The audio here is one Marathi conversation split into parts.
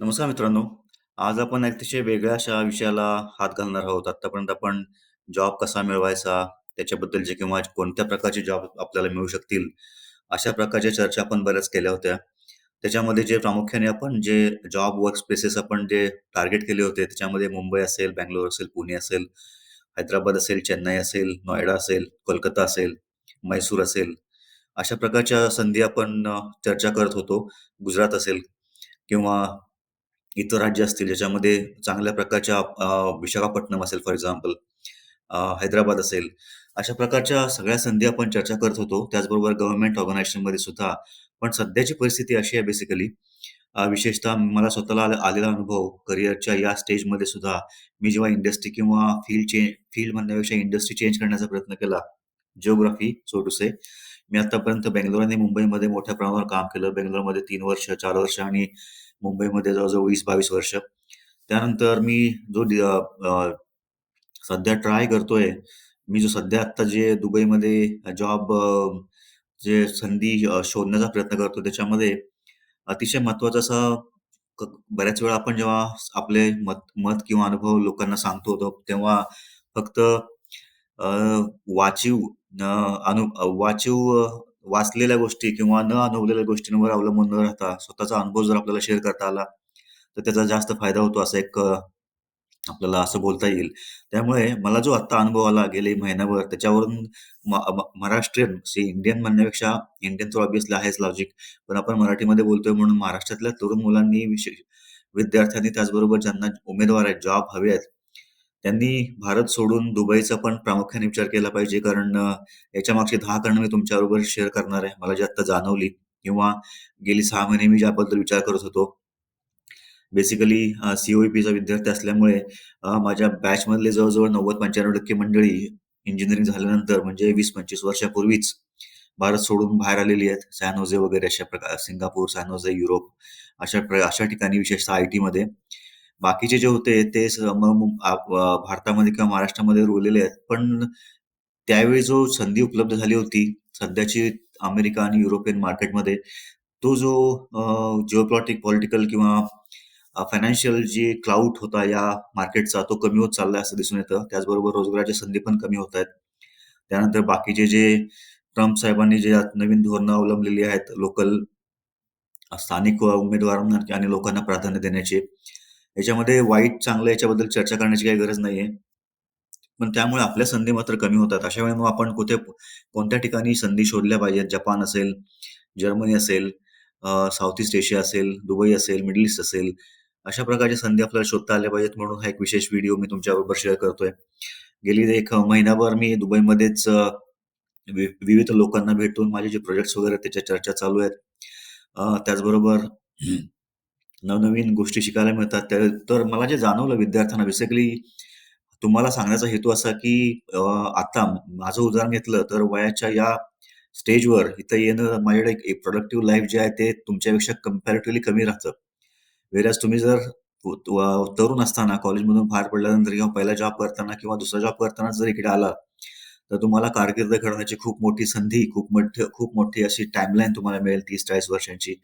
नमस्कार मित्रांनो. आज आपण अतिशय वेगळ्या अशा विषयाला हात घालणार आहोत. आत्तापर्यंत आपण जॉब कसा मिळवायचा, त्याच्याबद्दलचे किंवा कोणत्या प्रकारचे जॉब आपल्याला मिळू शकतील, अशा प्रकारच्या चर्चा आपण बऱ्याच केल्या होत्या. त्याच्यामध्ये जे प्रामुख्याने आपण जे जॉब वर्क स्पेसेस आपण जे टार्गेट केले होते, त्याच्यामध्ये मुंबई असेल, बंगलोर असेल, पुणे असेल, हैदराबाद असेल, चेन्नई असेल, नोएडा असेल, कोलकाता असेल, म्हैसूर असेल, अशा प्रकारच्या संधी आपण अ, चर्चा करत होतो. गुजरात असेल किंवा इतर राज्य असतील ज्याच्यामध्ये चांगल्या प्रकारच्या विशाखापट्टणम असेल फॉर एक्झाम्पल, हैदराबाद असेल, अशा प्रकारच्या सगळ्या संधी आपण चर्चा करत होतो. त्याचबरोबर गव्हर्नमेंट ऑर्गनायझेशनमध्ये सुद्धा. पण सध्याची परिस्थिती अशी आहे बेसिकली विशेषतः मला स्वतःला आलेला अनुभव करिअरच्या या स्टेजमध्ये सुद्धा मी जेव्हा इंडस्ट्री किंवा फील्ड चेंज फील्ड म्हणण्यापेक्षा इंडस्ट्री चेंज करण्याचा प्रयत्न केला. Geography so to say. मी आतापर्यंत बेंगलोर आणि मुंबईमध्ये मोठ्या प्रमाणावर काम केलं. बेंगलोरमध्ये तीन वर्ष, चार वर्ष आणि मुंबईमध्ये जवळजवळ वीस बावीस वर्ष. त्यानंतर मी जो सध्या ट्राय करतोय, मी जो सध्या आत्ता जे दुबईमध्ये जॉब जे संधी शोधण्याचा प्रयत्न करतो त्याच्यामध्ये अतिशय महत्त्वाचा असा बऱ्याच वेळा आपण जेव्हा आपले मत मत किंवा अनुभव लोकांना सांगतो होतो तेव्हा फक्त वाचीव अनु वाचिव वाचीव वाचलेल्या गोष्टी किंवा न अनुभवलेल्या गोष्टींवर अवलंबून न राहता स्वतःचा अनुभव जर आपल्याला शेअर करता आला, तर त्याचा जास्त फायदा होतो असं एक आपल्याला असं बोलता येईल. त्यामुळे मला जो आत्ता अनुभव आला गेले महिन्याभर त्याच्यावरून म महाराष्ट्रीयन सी इंडियन म्हणण्यापेक्षा इंडियन तर ऑब्व्हियसली आहेच लॉजिक. पण आपण मराठीमध्ये बोलतोय म्हणून महाराष्ट्रातल्या तरुण मुलांनी विशेष विद्यार्थ्यांनी त्याचबरोबर ज्यांना उमेदवार आहेत, जॉब हवे आहेत, त्यांनी भारत सोडून दुबईचा पण प्रामुख्याने विचार केला पाहिजे. कारण अ, याच्यामागची 10 कारणं मी तुमच्याबरोबर शेअर करणार आहे. मला जी आत्ता जाणवली किंवा गेली सहा महिने मी ज्याबद्दल विचार करत होतो. बेसिकली सीओईपीचा विद्यार्थी असल्यामुळे माझ्या बॅचमधले जवळजवळ नव्वद पंच्याण्णव टक्के मंडळी इंजिनिअरिंग झाल्यानंतर म्हणजे 20-25 वर्षापूर्वीच भारत सोडून बाहेर आलेली आहेत. सॅन वगैरे अशा प्रकार सिंगापूर, सॅन युरोप अशा अशा ठिकाणी विशेषतः आय-टीमध्ये. बाकीचे जे होते ते स मग भारतामध्ये किंवा महाराष्ट्रामध्ये रुळलेले आहेत. पण त्यावेळी जो संधी उपलब्ध झाली होती, सध्याची अमेरिका आणि युरोपियन मार्केटमध्ये तो जो अ, जिओपॉलिटिक पॉलिटिकल किंवा फायनान्शियल जी क्लाउड होता या मार्केटचा तो कमी होत चाललाय असं दिसून येतं. त्याचबरोबर रोजगाराच्या संधी पण कमी होत आहेत. त्यानंतर बाकीचे जे ट्रम्प साहेबांनी जे नवीन धोरणं अवलंबलेली आहेत लोकल स्थानिक उमेदवारांना आणि लोकांना प्राधान्य देण्याचे. याच्यामध्ये वाईट चांगलं याच्याबद्दल चर्चा करण्याची काही गरज नाहीये. पण त्यामुळे आपल्या संधी मात्र कमी होतात. अशा वेळी मग आपण कुठे कोणत्या ठिकाणी संधी शोधल्या पाहिजेत. जपान असेल, जर्मनी असेल, साऊथ ईस्ट एशिया असेल, दुबई असेल, मिडल ईस्ट असेल, अशा प्रकारच्या संधी आपल्याला शोधता आल्या पाहिजेत म्हणून हा एक विशेष व्हिडिओ मी तुमच्याबरोबर शेअर करतोय. गेली एक महिनाभर मी दुबईमध्येच विविध लोकांना भेटून माझे जे प्रोजेक्ट्स वगैरे आहेत त्याच्या चर्चा चालू आहेत. त्याचबरोबर नवनवीन गोष्टी शिकायला मिळतात. त्या तर मला जे जाणवलं विद्यार्थ्यांना बेसिकली तुम्हाला सांगण्याचा हेतू असा की आता माझं उदाहरण घेतलं तर वयाच्या या स्टेजवर इथं येणं माझ्याकडे एक प्रोडक्टिव्ह लाईफ जे आहे ते तुमच्यापेक्षा कम्पॅरेटिव्हली कमी राहतं. व्हेअरएज तुम्ही जर तरुण असताना कॉलेजमधून बाहेर पडल्यानंतर किंवा पहिला जॉब करताना किंवा दुसरा जॉब करताना जर इकडे आला तर तुम्हाला कारकीर्द घडवण्याची खूप मोठी संधी, खूप मोठी खूप मोठी अशी टाईमलाईन तुम्हाला मिळेल 30-40 वर्षांची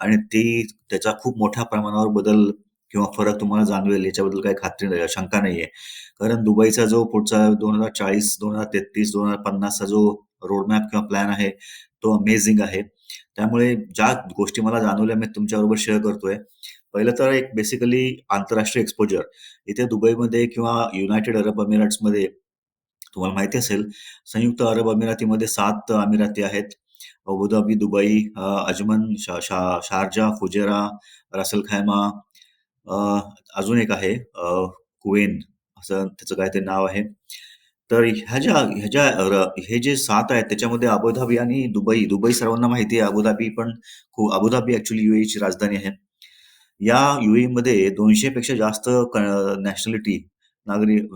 आणि ती त्याचा खूप मोठ्या प्रमाणावर बदल किंवा फरक तुम्हाला जाणवेल याच्याबद्दल काही खात्री नाही शंका नाहीये. कारण दुबईचा जो पुढचा दोन हजार चाळीस दोन हजार तेहतीस दोन हजार पन्नासचा जो रोडमॅप किंवा प्लॅन आहे, तो अमेझिंग आहे. त्यामुळे ज्या गोष्टी मला जाणवल्या मी तुमच्याबरोबर शेअर करतोय. पहिलं तर एक बेसिकली आंतरराष्ट्रीय एक्सपोजर. इथे दुबईमध्ये किंवा युनायटेड अरब एमिरेट्समध्ये तुम्हाला माहिती असेल, संयुक्त अरब अमिरातीमध्ये सात अमिराती आहेत. अबुधाबी, दुबई, अजमन, शा शा शारजा, फुजेरा, रास अजून एक आहे कुवेन असं त्याचं काय ते नाव आहे. तर ह्या ज्या ह्या ज्या हे जे सात आहेत त्याच्यामध्ये अबुधाबी आणि दुबई, दुबई सर्वांना माहिती आहे. अबुधाबी पण खूप अबुधाबी ऍक्च्युली यूएईची राजधानी आहे. या यूएईमध्ये 200 पेक्षा जास्त क नॅशनॅलिटी नागरिक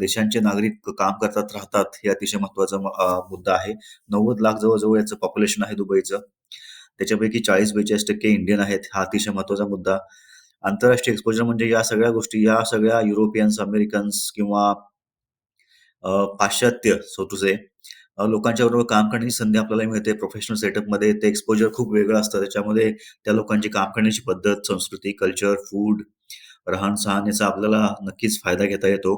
देशांचे नागरिक काम करतात, राहतात. हे अतिशय महत्त्वाचा मुद्दा आहे. 90 लाख जवळ-जवळ याचं पॉप्युलेशन आहे दुबईचं. त्याच्यापैकी 40-42% इंडियन आहेत. हा अतिशय महत्त्वाचा मुद्दा. आंतरराष्ट्रीय एक्सपोजर म्हणजे या सगळ्या गोष्टी, या सगळ्या युरोपियन्स, अमेरिकन्स किंवा पाश्चात्य सोतुसे लोकांच्या बरोबर काम करण्याची संधी आपल्याला मिळते प्रोफेशनल सेटअपमध्ये. ते एक्सपोजर खूप वेगळं असतं. त्याच्यामध्ये त्या लोकांची काम करण्याची पद्धत, संस्कृती, कल्चर, फूड, राहणसहान याचा आपल्याला नक्कीच फायदा घेता येतो.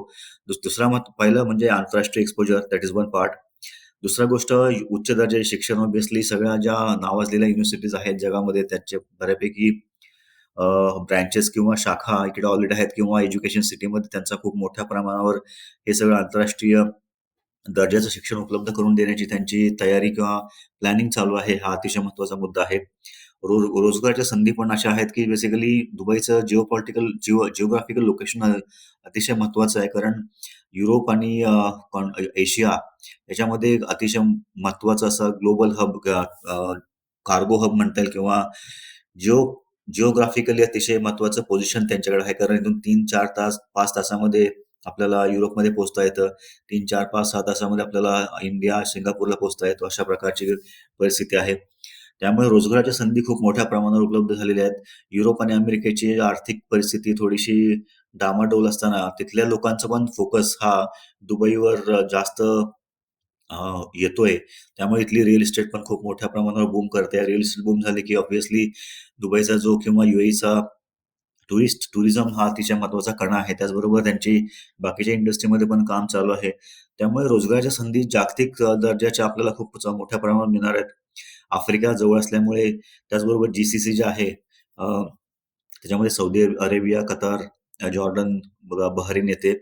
दुस दुसरा मत पहिलं म्हणजे आंतरराष्ट्रीय exposure that is one part. दुसरा गोष्ट उच्च दर्जाचे शिक्षण ऑब्व्हियसली सगळ्या ज्या नावाजलेल्या युनिव्हर्सिटीज आहेत जगामध्ये त्याचे बऱ्यापैकी ब्रँचेस किंवा शाखा इकडे ऑलरेडी आहेत किंवा एज्युकेशन सिटीमध्ये त्यांचा खूप मोठ्या प्रमाणावर हे सगळं आंतरराष्ट्रीय दर्जाचं शिक्षण उपलब्ध करून देण्याची त्यांची तयारी किंवा प्लॅनिंग चालू आहे. हा अतिशय महत्त्वाचा मुद्दा आहे. रो रोजगाराच्या संधी पण अशा आहेत, की बेसिकली दुबईचं जिओपॉलिटिकल जिओ जिओग्राफिकल लोकेशन अतिशय महत्त्वाचं आहे. कारण युरोप आणि अ, कॉन एशिया याच्यामध्ये एक अतिशय महत्वाचं असं ग्लोबल हब कार्गो हब म्हणता येईल किंवा जिओ जिओग्राफिकली अतिशय महत्त्वाचं पोझिशन त्यांच्याकडे आहे. कारण इथून 3-4 तास, पाच तासामध्ये आपल्याला युरोपमध्ये पोहोचता येतं. 3, 4, 5, 6 तासामध्ये आपल्याला इंडिया, सिंगापूरला पोहोचता येतो. अशा प्रकारची परिस्थिती आहे. त्यामुळे रोजगाराच्या संधी खूप मोठ्या प्रमाणावर उपलब्ध झालेल्या आहेत. युरोप आणि अमेरिकेची आर्थिक परिस्थिती थोडीशी डामाडोल असताना तिथल्या लोकांचा पण फोकस हा दुबईवर जास्त येतोय. त्यामुळे इथली रिअल इस्टेट पण खूप मोठ्या प्रमाणावर बूम करते. रिअल इस्टेट बूम झाली की ऑब्व्हियसली दुबईचा जो किंवा यूएईचा टुरिस्ट टुरिझम हा अतिशय महत्त्वाचा कणा आहे. त्याचबरोबर त्यांची बाकीच्या इंडस्ट्रीमध्ये पण काम चालू आहे. त्यामुळे रोजगाराच्या संधी जागतिक दर्जाच्या आपल्याला खूप मोठ्या प्रमाणावर मिळणार आहेत. आफ्रिका जवळ असल्यामुळे त्याचबरोबर जी-सी-सी जे आहे त्याच्यामध्ये Saudi Arabia, Qatar, Jordan, Bahrain येते.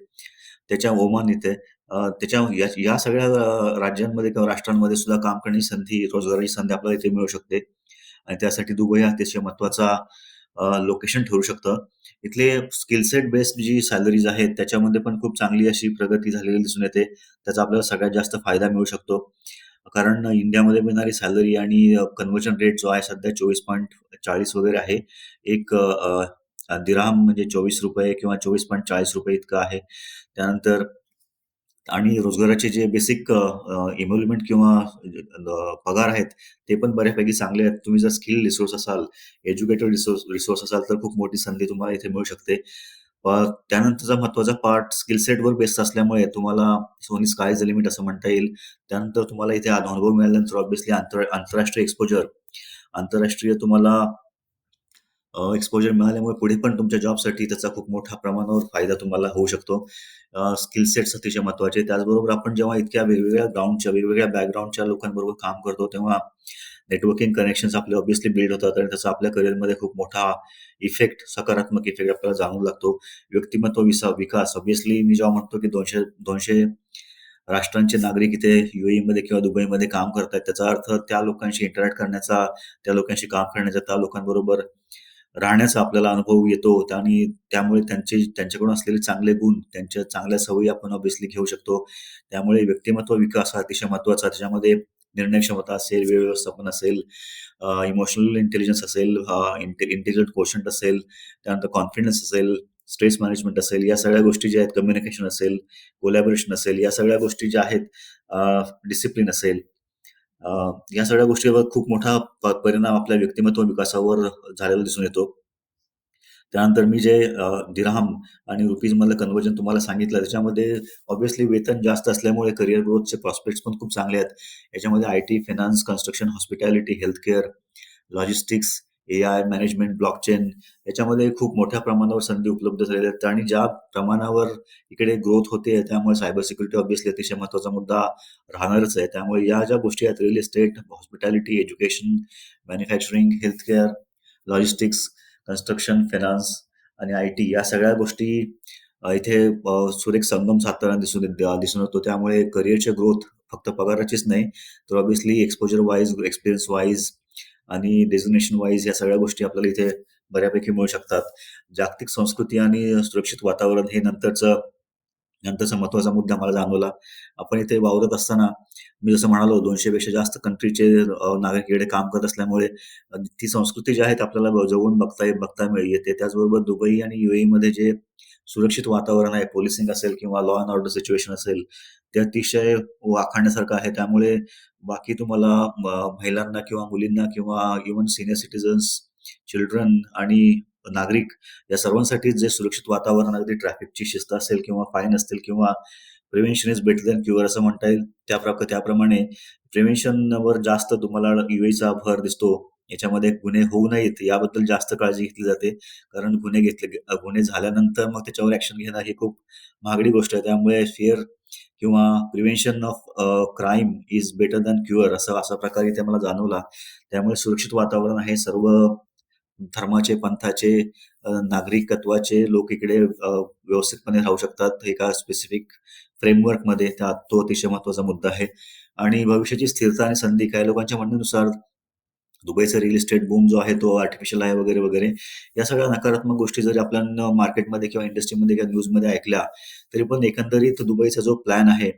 त्याच्या ओमान येते. त्याच्या या या सगळ्या राज्यांमध्ये किंवा राष्ट्रांमध्ये सुद्धा काम करण्याची संधी, रोजगाराची संधी आपल्याला इथे मिळू शकते आणि त्यासाठी दुबई हा अतिशय महत्त्वाचा लोकेशन ठरू शकतं. इथले स्किल सेट बेस्ड जी सॅलरीज आहेत त्याच्यामध्ये पण खूप चांगली अशी प्रगती झालेली दिसून येते. त्याचा आपल्याला सगळ्यात जास्त फायदा मिळू शकतो. कारण इंडियामध्ये मिळणारी सॅलरी आणि कन्व्हर्जन रेट जो आहे सध्या ₹24.40 वगैरे आहे. एक दिराम म्हणजे चोवीस रुपये किंवा चोवीस पॉईंट चाळीस रुपये इतकं आहे. त्यानंतर आणि रोजगाराचे जे बेसिक अ, किंवा पगार आहेत, ते पण बऱ्यापैकी चांगले आहेत. तुम्ही जर स्किल रिसोर्स असाल, एज्युकेटेड रिसोर्स रिसोर्स असाल, तर खूप मोठी संधी तुम्हाला इथे मिळू शकते. त्यानंतरचा महत्त्वाचा पार्ट स्किल सेटवर बेस्ड असल्यामुळे तुम्हाला सोनी स्काय द लिमिट असं म्हणता येईल. त्यानंतर तुम्हाला इथे अनुभव मिळाल्यानंतर ऑब्विसली आंतर आंतरराष्ट्रीय एक्सपोजर, आंतरराष्ट्रीय तुम्हाला एक्सपोजर मिळाल्यामुळे पुढे पण तुमच्या जॉबसाठी त्याचा खूप मोठ्या प्रमाणावर फायदा तुम्हाला होऊ शकतो. स्किल सेट्स अतिशय महत्त्वाचे त्याचबरोबर आपण जेव्हा इतक्या वेगवेगळ्या ग्राउंडच्या, वेगवेगळ्या बॅकग्राऊंडच्या लोकांबरोबर काम करतो, तेव्हा नेटवर्किंग कनेक्शन्स आपले ऑब्व्हियसली बिल्ड होतात आणि त्याचा आपल्या करिअरमध्ये खूप मोठा इफेक्ट, सकारात्मक इफेक्ट आपल्याला जाणवू लागतो. व्यक्तिमत्व विसा विकास ऑब्व्हियसली मी जेव्हा म्हणतो की दोनशे दोनशे राष्ट्रांचे नागरिक इथे यूएईमध्ये किंवा दुबईमध्ये काम करतायत, त्याचा अर्थ त्या लोकांशी इंटरॅक्ट करण्याचा, त्या लोकांशी काम करण्याचा, त्या लोकांबरोबर राहण्याचा आपल्याला अनुभव येतो आणि त्यामुळे त्यांचे त्यांच्याकडून असलेले चांगले गुण, त्यांच्या चांगल्या सवयी आपण ऑब्व्हियसली घेऊ शकतो. त्यामुळे व्यक्तिमत्व विकास हा अतिशय महत्त्वाचा. त्याच्यामध्ये निर्णय क्षमता असेल, वेळ व्यवस्थापन असेल, इमोशनल इंटेलिजन्स असेल, इंटेलिजंट क्वेश्चन असेल, त्यानंतर कॉन्फिडन्स असेल, स्ट्रेस मॅनेजमेंट असेल, या सगळ्या गोष्टी ज्या आहेत, कम्युनिकेशन असेल, कोलॅबोरेशन असेल, या सगळ्या गोष्टी ज्या आहेत, डिसिप्लिन असेल, या सगळ्या गोष्टीवर खूप मोठा परिणाम आपल्या व्यक्तिमत्व विकासावर झालेला दिसून येतो. त्यानंतर मी जे दिरहम आणि रुपीजमधलं कन्व्हर्जन तुम्हाला सांगितलं, त्याच्यामध्ये ऑब्व्हियसली वेतन जास्त असल्यामुळे करिअर ग्रोथचे प्रॉस्पेक्ट्स पण खूप चांगले आहेत. याच्यामध्ये IT, finance, construction, hospitality, healthcare logistics A I management, blockchain याच्यामध्ये खूप मोठ्या प्रमाणावर संधी उपलब्ध झालेल्या आहेत आणि ज्या प्रमाणावर इकडे ग्रोथ होते, त्यामुळे सायबर सिक्युरिटी ऑब्व्हियसली अतिशय महत्त्वाचा मुद्दा राहणारच आहे. त्यामुळे या ज्या गोष्टी आहेत, real estate, hospitality, education, manufacturing, healthcare logistics, construction, finance आणि आय-टी या सगळ्या गोष्टी इथे सुरेख संगम साधताना दिसून दिसून येतो. त्यामुळे करिअरचे ग्रोथ फक्त पगाराचीच नाही, तर obviously exposure wise, experience wise आणि डेझिग्नेशन वाईज या सगळ्या गोष्टी आपल्याला इथे बऱ्यापैकी मिळू शकतात. जागतिक संस्कृती आणि सुरक्षित वातावरण हे नंतरचं नंतरचा महत्त्वाचा मुद्दा मला जाणवला. आपण इथे वावरत असताना मी जसं म्हणालो दोनशे पेक्षा जास्त कंट्रीचे नागरिक इकडे काम करत असल्यामुळे ती संस्कृती जी आहे आपल्याला जवळून बघता बघता येते. त्याचबरोबर दुबई आणि यूएईमध्ये जे सुरक्षित वातावरण आहे, पोलिसिंग असेल किंवा लॉ अँड ऑर्डर सिच्युएशन असेल, ते अतिशय वाखाणण्यासारखं आहे. त्यामुळे बाकी तुम्हाला महिलांना किंवा मुलींना किंवा इव्हन सिनियर सिटिझन्स, चिल्ड्रन आणि नागरिक या सर्वांसाठी जे सुरक्षित वातावरण अगदी ट्रॅफिकची शिस्त असेल किंवा फाईन असतील किंवा prevention is better than cure असं म्हणता येईल. त्या प्रक त्याप्रमाणे प्रिव्हेन्शनवर जास्त तुम्हाला युएचा भर दिसतो. याच्यामध्ये गुन्हे होऊ नयेत याबद्दल जास्त काळजी घेतली जाते. कारण गुन्हे घेतले गुन्हे झाल्यानंतर मग त्याच्यावर ऍक्शन घेणं ही खूप महागडी गोष्ट आहे. त्यामुळे फिअर किंवा prevention of crime is better than cure असं अशा प्रकारे इथे मला जाणवला. त्यामुळे सुरक्षित वातावरण आहे. सर्व धर्माचे, पंथाचे, नागरिकत्वाचे लोक इकडे व्यवस्थितपणे राहू शकतात. एका स्पेसिफिक फ्रेमवर्कमध्ये त्या तो अतिशय महत्त्वाचा मुद्दा आहे. आणि भविष्याची स्थिरता आणि संधी काय लोकांच्या म्हणण्यानुसार दुबईचा रिअल इस्टेट बूम जो आहे तो आर्टिफिशियल आहे वगैरे, वगैरे. या सगळ्या नकारात्मक गोष्टी जरी आपण मार्केटमध्ये किंवा इंडस्ट्रीमध्ये किंवा न्यूजमध्ये ऐकल्या, तरी पण एकंदरीत दुबईचा जो प्लॅन आहे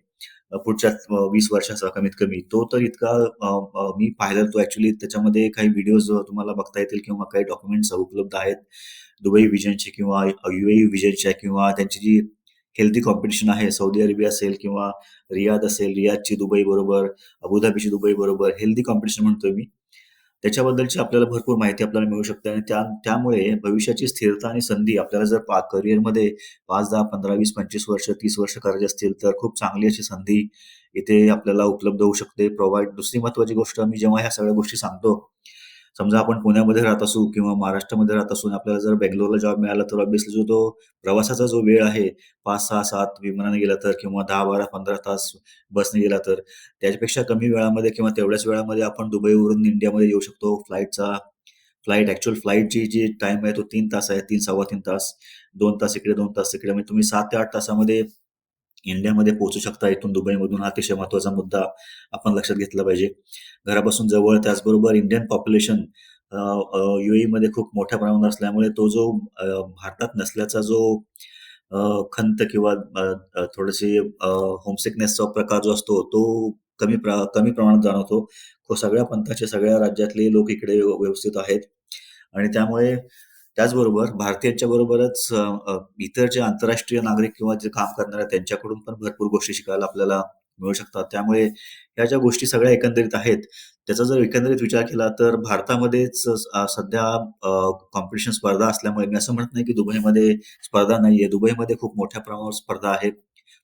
पुढच्या वीस वर्षाचा कमीत कमी, तो तर इतका मी पाहिला तो ऍक्च्युली त्याच्यामध्ये काही व्हिडिओज तुम्हाला बघता येतील किंवा काही डॉक्युमेंट्स उपलब्ध आहेत. दुबई विजनचे किंवा यूएई विजनच्या किंवा त्यांची जी हेल्थी कॉम्पिटिशन आहे सौदी अरेबिया असेल किंवा रियाद असेल, रियादची दुबई बरोबर, अबुधाबीची दुबई बरोबर हेल्थी कॉम्पिटिशन म्हणतोय मी. त्याच्याबद्दलची आपल्याला भरपूर माहिती आपल्याला मिळू शकते आणि त्या त्यामुळे भविष्याची स्थिरता आणि संधी आपल्याला जर पा करिअरमध्ये 5, 10, 15, 20, 25 वर्ष, तीस वर्ष करायची असतील, तर खूप चांगली अशी संधी इथे आपल्याला उपलब्ध होऊ शकते. प्रोव्हाइड दुसरी महत्वाची गोष्ट मी जेव्हा ह्या सगळ्या गोष्टी सांगतो, समजा आपण पुण्यामध्ये राहत असू किंवा महाराष्ट्रामध्ये राहत असून आपल्याला जर बेंगलोरला जॉब मिळाला तर ऑब्व्हियसली जो तो प्रवासाचा जो वेळ आहे 5, 6, 7 विमानाने गेला तर किंवा 10, 12, 15 तास बसने गेला तर त्याच्यापेक्षा कमी वेळामध्ये किंवा तेवढ्याच वेळामध्ये आपण दुबईवरून इंडियामध्ये येऊ शकतो. फ्लाईटचा फ्लाईट ॲक्च्युअल फ्लाईटची जी टाईम आहे तो तीन तास आहे. तीन सव्वा तीन तास. दोन तास इकडे, दोन तास तिकडे. म्हणजे तुम्ही सात ते आठ तासामध्ये इंडियामध्ये पोहोचू शकता इथून दुबईमधून. हा अतिशय महत्त्वाचा मुद्दा आपण लक्षात घेतला पाहिजे. घरापासून जवळ त्याचबरोबर इंडियन पॉप्युलेशन अ, अ, खूप मोठ्या प्रमाणावर असल्यामुळे तो जो भारतात नसल्याचा जो खंत किंवा थोडेसे होमसिकनेसचा प्रकार जो असतो तो कमी प्र कमी प्रमाणात जाणवतो. सगळ्या पंथाचे, सगळ्या राज्यातले लोक इकडे व्यवस्थित आहेत आणि त्यामुळे त्याचबरोबर भारतीयांच्या बरोबरच इतर जे आंतरराष्ट्रीय नागरिक किंवा जे काम करणारे त्यांच्याकडून पण भरपूर गोष्टी शिकायला आपल्याला मिळू शकतात. त्यामुळे ह्या ज्या गोष्टी सगळ्या एकंदरीत आहेत, त्याचा जर एकंदरीत विचार केला तर भारतामध्येच सध्या कॉम्पिटिशन स्पर्धा असल्यामुळे मी असं म्हणत नाही की दुबईमध्ये स्पर्धा नाहीये. दुबईमध्ये खूप मोठ्या प्रमाणावर स्पर्धा आहे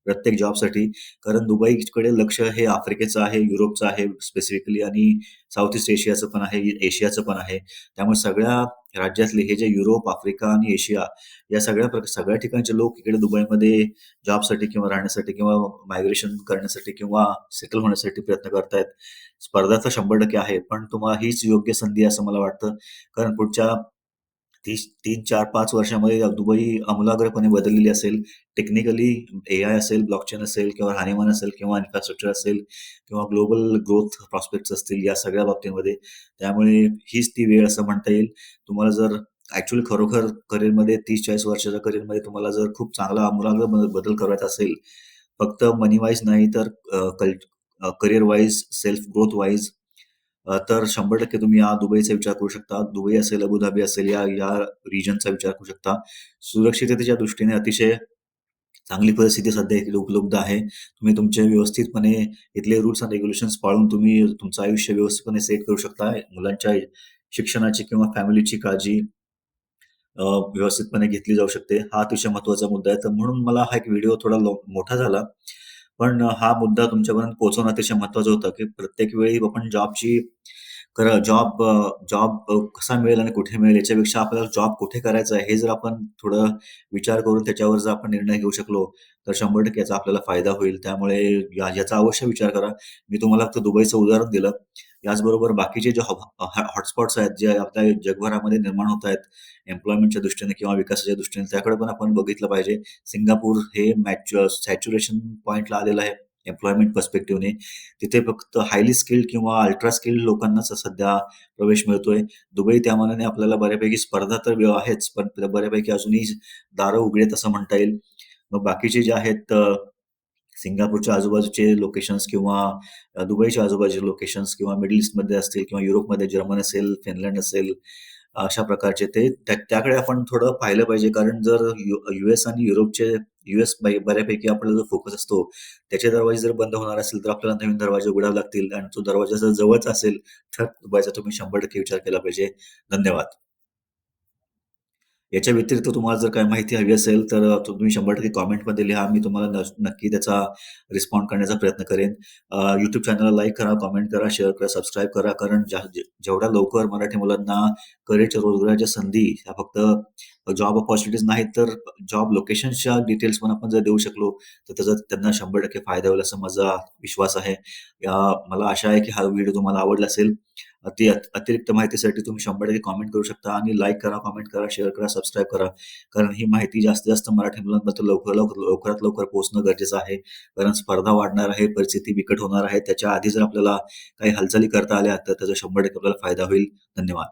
प्रत्येक जॉबसाठी. कारण दुबईकडे लक्ष हे आफ्रिकेचं आहे, युरोपचं आहे स्पेसिफिकली आणि साऊथ ईस्ट एशियाचं पण आहे, एशियाचं पण आहे. त्यामुळे सगळ्या राज्यातले हे जे युरोप, आफ्रिका आणि एशिया या सगळ्या सगळ्या ठिकाणचे लोक इकडे दुबईमध्ये जॉबसाठी किंवा राहण्यासाठी किंवा मायग्रेशन करण्यासाठी किंवा सेटल होण्यासाठी प्रयत्न करतायत. स्पर्धा तर 100% आहे. पण तुम्हाला हीच योग्य संधी असं मला वाटतं. कारण पुढच्या 30 3, 4, 5 वर्षामध्ये दुबई अमूलाग्रपणे बदललेली असेल. टेक्निकली ए आय असेल, ब्लॉकचेन असेल किंवा राहणीमान असेल किंवा इन्फ्रास्ट्रक्चर असेल किंवा ग्लोबल ग्रोथ प्रॉस्पेक्ट्स असतील या सगळ्या बाबतीमध्ये. त्यामुळे हीच ती वेळ असं म्हणता येईल. तुम्हाला जर ऍक्च्युअली खरोखर करिअरमध्ये 30-40 वर्षाच्या करिअरमध्ये तुम्हाला जर खूप चांगला अमूलाग्र बदल करायचा असेल, फक्त मनी वाईज नाही तर career wise, self growth wise तर 100% तुम्ही या दुबईचा विचार करू शकता. दुबई असेल, अबुधाबी असेल या या रिजनचा विचार करू शकता. सुरक्षिततेच्या दृष्टीने अतिशय चांगली परिस्थिती सध्या इथली उपलब्ध आहे. तुम्ही तुमचे व्यवस्थितपणे इथले रूल्स अँड रेग्युलेशन्स पाळून तुम्ही तुमचं आयुष्य व्यवस्थितपणे सेट करू शकता. मुलांच्या शिक्षणाची किंवा फॅमिलीची काळजी व्यवस्थितपणे घेतली जाऊ शकते. हा अतिशय महत्त्वाचा मुद्दा आहे. तर म्हणून मला हा एक व्हिडिओ थोडा मोठा झाला. पण हा मुद्दा तुमच्यापर्यंत पोहोचवणं अतिशय महत्वाचं होतं, की प्रत्येक वेळी आपण जॉबची खरं जॉब जॉब कसा मिळेल आणि कुठे मिळेल याच्यापेक्षा आपल्याला जॉब कुठे करायचा आहे हे जर आपण थोडं विचार करून त्याच्यावर जर आपण निर्णय घेऊ शकलो तर 100% याचा आपल्याला फायदा होईल. त्यामुळे याचा अवश्य विचार करा. मी तुम्हाला फक्त दुबईचं उदाहरण दिलं. याचबरोबर बाकीचे जे हॉटस्पॉट्स आहेत जे आपल्या जगभरामध्ये निर्माण होत आहेत एम्प्लॉयमेंटच्या दृष्टीने किंवा विकासाच्या दृष्टीने त्याकडे पण आपण बघितलं पाहिजे. सिंगापूर हे मॅच सॅच्युरेशन पॉइंटला आलेलं आहे एम्प्लॉयमेंट पर्स्पेक्टिव्हने. तिथे फक्त हायली स्किल्ड किंवा अल्ट्रा स्किल्ड लोकांनाच सध्या प्रवेश मिळतोय. दुबई त्या मानाने आपल्याला बऱ्यापैकी स्पर्धा तर आहेच, पण बऱ्यापैकी अजूनही दारं उघडेत असं म्हणता येईल. मग बाकीचे जे आहेत सिंगापूरच्या आजूबाजूचे लोकेशन्स किंवा दुबईच्या आजूबाजूचे लोकेशन्स किंवा मिडल ईस्टमध्ये असतील किंवा युरोपमध्ये जर्मन असेल, फिनलँड असेल अशा प्रकारचे ते त्याकडे आपण थोडं पाहिलं पाहिजे. कारण जर यु एस आणि युरोपचे यूएस बऱ्यापैकी आपला जो फोकस असतो, त्याचे दरवाजे जर बंद होणार असेल, तर आपल्याला नवीन दरवाजे उघडावे लागतील आणि तो दरवाजा जर जवळच असेल, तर दुबईचा तुम्ही 100% विचार केला पाहिजे. धन्यवाद. याच्या व्यतिरिक्त तुम्हाला जर काही माहिती हवी असेल, तर तुम्ही शंभर टक्के कॉमेंटमध्ये लिहा. मी तुम्हाला न नक्की त्याचा रिस्पॉन्ड करण्याचा प्रयत्न करेन. युट्यूब चॅनलला लाईक करा, कमेंट करा, शेअर करा, सबस्क्राईब करा. कारण ज्या जेवढ्या लवकर मराठी मुलांना करिअरच्या रोजगाराच्या संधी ह्या फक्त जॉब अपॉर्च्युनिटीज नाहीत, तर जॉब लोकेशनच्या डिटेल्स पण आपण जर देऊ शकलो, तर त्याचा त्यांना 100% फायदा होईल असा माझा विश्वास आहे. या मला आशा आहे, की हा व्हिडिओ तुम्हाला आवडला असेल. अति अतिरिक्त माहितीसाठी तुम्ही 100% कमेंट करू शकता आणि लाईक करा, कमेंट करा, शेअर करा, सबस्क्राईब करा. कारण ही माहिती जास्तीत जास्त मराठी मुलांपर्यंत लवकर लवकर लवकरात लवकर पोहोचणं गरजेचं आहे. कारण स्पर्धा वाढणार आहे, परिस्थिती बिकट होणार आहे. त्याच्या आधी जर आपल्याला काही हालचाली करता आल्या, तर त्याचा 100% आपल्याला फायदा होईल. धन्यवाद.